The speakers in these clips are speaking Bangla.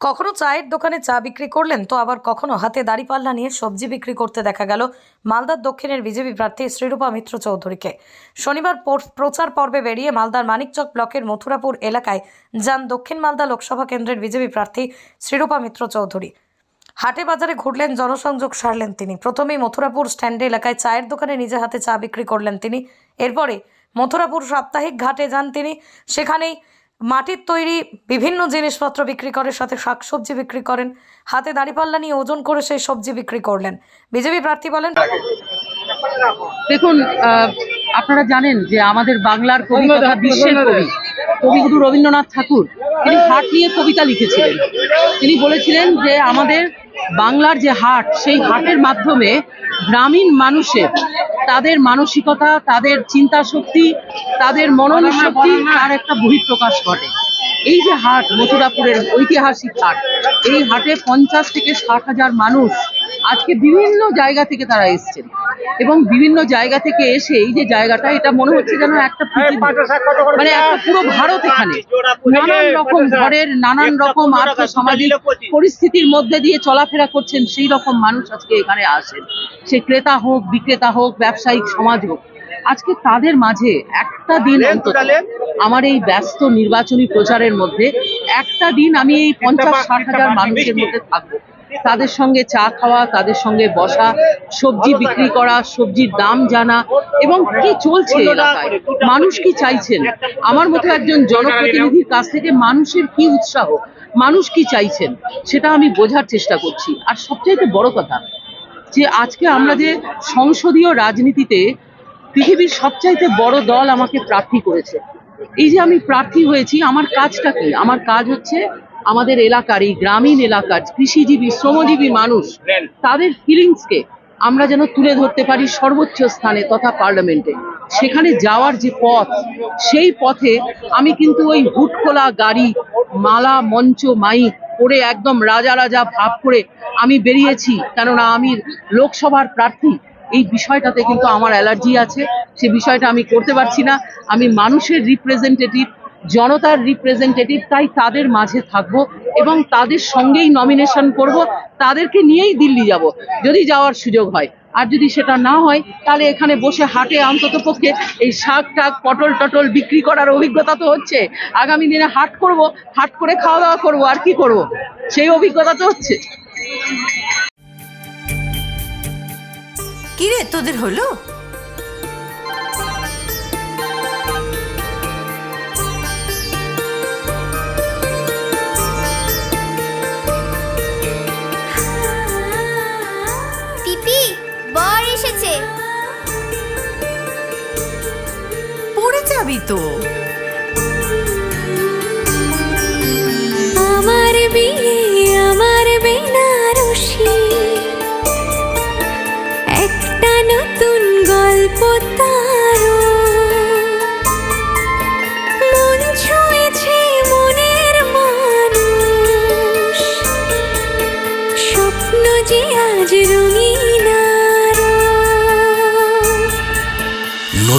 কখনো চায়ের দোকানে চা বিক্রি করলেন, তো আবার কখনো হাতে দাড়িপাল্লা নিয়ে সবজি বিক্রি করতে দেখা গেল মালদার দক্ষিণের বিজেপি প্রার্থী শ্রীরূপা মিত্র চৌধুরীকে। শনিবার প্রচার পর্বে বেরিয়ে মালদার মানিকচক ব্লকের মথুরাপুর এলাকায় যান দক্ষিণ মালদা লোকসভা কেন্দ্রের বিজেপি প্রার্থী শ্রীরূপা মিত্র চৌধুরী। হাটে বাজারে ঘুরলেন, জনসংযোগ সারলেন তিনি। প্রথমেই মথুরাপুর স্ট্যান্ডে এলাকায় চায়ের দোকানে নিজে হাতে চা বিক্রি করলেন তিনি। এরপরে মথুরাপুর সাপ্তাহিক ঘাটে যান তিনি। সেখানেই মাটির তৈরি বিভিন্ন জিনিসপত্র বিক্রি করে সাথে শাকসবজি বিক্রি করেন হাতে দাঁড়িপাল্লা নিয়ে ওজন করে সেই সবজি বিক্রি করলেন। বিজেপি প্রার্থী বলেন দেখুন আহ, আপনারা জানেন যে আমাদের বাংলার কবি তথা বিশ্বের কবি কবিগুরু রবীন্দ্রনাথ ঠাকুর তিনি হাট নিয়ে কবিতা লিখেছিলেন। তিনি বলেছিলেন যে আমাদের বাংলার যে হাট, সেই হাটের মাধ্যমে গ্রামীণ মানুষের তাদের মানসিকতা, তাদের চিন্তা শক্তি তাদের মনন শক্তি তার একটা বহিঃপ্রকাশ ঘটে। এই যে হাট, মথুরাপুরের ঐতিহাসিক হাট, এই হাটে পঞ্চাশ থেকে ষাট হাজার মানুষ আজকে বিভিন্ন জায়গা থেকে তারা এসছেন। এবং বিভিন্ন জায়গা থেকে এসে এই যে জায়গাটা এটা মনে হচ্ছে যেন একটা মানে একটা পুরো ভারত এখানে। নানান রকম ঘরের নানান রকম আর্থ সামাজিক পরিস্থিতির মধ্যে দিয়ে চলাফেরা করছেন সেই রকম মানুষ আজকে এখানে আসেন। সে ক্রেতা হোক বিক্রেতা হোক ব্যবসায়িক সমাজ হোক আজকে তাদের মাঝে একটা দিন অন্তত আমার এই ব্যস্ত নির্বাচনী প্রচারের মধ্যে একটা দিন আমি এই পঞ্চাশ ষাট হাজার মানুষের মধ্যে থাকব। তাদের সঙ্গে চা খাওয়া, তাদের সঙ্গে বসা, সবজি বিক্রি করা, সবজির দাম জানা এবং কি চলছে এলাকায়? মানুষ কি চাইছেন? আমার মতো একজন জনপ্রতিনিধির কাছ থেকে মানুষের কি উৎসাহ? মানুষ কি চাইছেন? সেটা আমি বোঝার চেষ্টা করছি। আর সবচাইতে বড় কথা, যে আজকে আমরা যে সংসদীয় রাজনীতিতে পৃথিবীর সবচাইতে বড় দল আমাকে প্রার্থী করেছে। এই যে আমি প্রার্থী হয়েছি, আমার কাজটা কি? আমার কাজ হচ্ছে আমাদের এলাকার এই গ্রামীণ এলাকার কৃষিজীবী শ্রমজীবী মানুষ তাদের ফিলিংসকে আমরা যেন তুলে ধরতে পারি সর্বোচ্চ স্থানে তথা পার্লামেন্টে। সেখানে যাওয়ার যে পথ সেই পথে আমি কিন্তু ওই হুটখোলা গাড়ি মালা মঞ্চ মাইক করে একদম রাজা রাজা ভাব করে আমি বেরিয়েছি। কেননা আমি লোকসভার প্রার্থী। এই বিষয়টাতে কিন্তু আমার অ্যালার্জি আছে। সে বিষয়টা আমি করতে পারছি না। আমি মানুষের রিপ্রেজেন্টেটিভ জনতার রিপ্রেজেন্টেটিভ তাই তাদের মাঝে থাকব এবং তাদের সঙ্গেই নমিনেশন করব, তাদেরকে নিয়েই দিল্লি যাব, যদি যাওয়ার সুযোগ হয়। আর যদি সেটা না হয়, তাহলে এখানে বসে হাটে অন্তত পক্ষে এই শাক টাক, পটল টটল বিক্রি করার অভিজ্ঞতা তো হচ্ছে। আগামী দিনে হাট করব, হাট করে খাওয়া দাওয়া করব, আর কি করব? সেই অভিজ্ঞতা তো হচ্ছে। কিরে, তোদের হলো? hábito.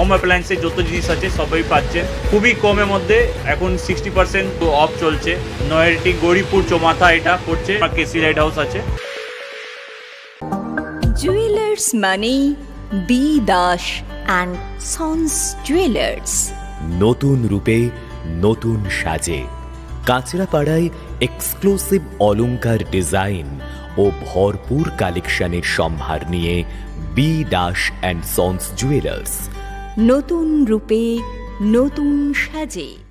হোম অ্যাপ্লায়েন্সের যত জিনিস আছে সবই পাচ্ছেন খুবই কমের মধ্যে এখন সিক্সটি পার্সেন্ট অফ চলছে। নয়ারটি গৌরীপুর চৌমাথা এটা পড়ছে কেসি লাইট হাউস আছে। জুয়েলার্স মানে B Das and sons jewellers নতুন রূপে নতুন সাজে। কাঁচরাপাড়ায় এক্সক্লুসিভ অলংকার ডিজাইন ও ভরপুর কালেকশনের সম্ভার নিয়ে B Das and sons jewellers নতুন রূপে নতুন সাজে।